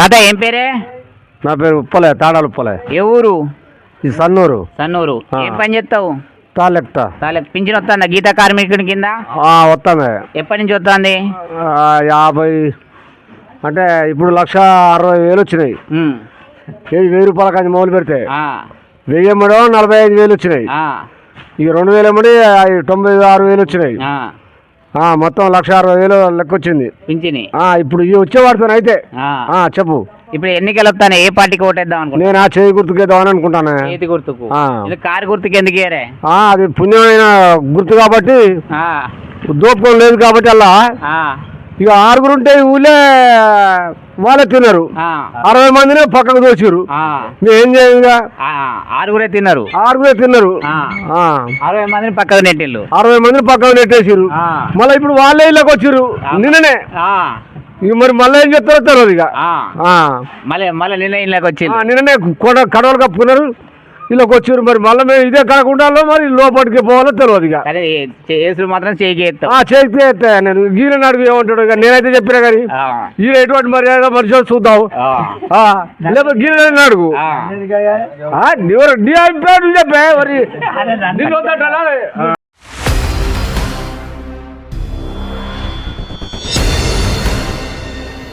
తాత ఏం పేరే? నా పేరు ఉప్పలే తాడాలు ఉప్పలే. ఏ ఊరు? ఈ సన్నూరు. సన్నూరు. ఏం పని చేస్తావు? తాలెక్త తాలే పింఛన్ వస్తుందా? గీత కార్మికుడి కింద? వస్తామే. ఎప్పటి నుంచి వస్తుంది? యాభై అంటే ఇప్పుడు లక్ష అరవై వేలు వచ్చినాయి. వెయ్యి రూపాయల కానీ మొదలు పెడితే వెయ్యి ఎమ్మడో నలభై ఐదు వేలు వచ్చినాయి. ఇక రెండు వేలు ఎమ్మడి ఆ, తొంభై ఆరు వేలు వచ్చినాయి. మొత్తం లక్ష అరవై వేలు లెక్క వచ్చింది పింఛని ఆ, ఇప్పుడు ఇవి వచ్చే వాడుతాను అయితే చెప్పు. ఇప్పుడు ఎన్నికలు వస్తాను ఏ పార్టీకి ఓటేద్దాం అనుకుంటా నేను ఆ చేయి గుర్తుకేద్దామని అనుకుంటాను. చేతి గుర్తుకు. కారు గుర్తుకు ఎందుకు అది పుణ్యమైన గుర్తు కాబట్టి దోపకం లేదు కాబట్టి అలా. ఇక ఆరుగురు ఉంటే ఊళ్ళే వాళ్ళే తిన్నారు అరవై మందిని పక్కకు దోచారు మేము ఏం చేయం ఆరుగురే తిన్నారు. ఆరుగురే తిన్నారు. అరవై మందిని పక్కకు నెట్టిల్లు అరవై మందిని పక్కకు నెట్టేసారు. మళ్ళీ ఇప్పుడు వాళ్ళే ఇళ్ళకి వచ్చారు నిన్ననే. ఇక మరి మళ్ళీ ఏం చెప్తారో తెలియదు ఇక. మళ్ళీ మళ్ళీ నిన్న ఇళ్ళకి ఆ, వచ్చింది నిన్ననే కొడ కడవలు కప్పుకున్నారు ఇళ్ళకి వచ్చారు మరి. మళ్ళీ మేము ఇదే కాకుండా మరి లోపలికి పోవాలో తెలియదు ఇక. సరే చేసుడు మాత్రం చేస్తే నేను గీరని అడుగు ఏమంటాడు ఇక. నేనైతే చెప్పినా కానీ ఈయన ఎటువంటి మర్యాద మనిషి చూద్దాం. ఆ, ఆ, లేకపోతే గీరని అడుగు. నీ అభిప్రాయం చెప్పే మరి?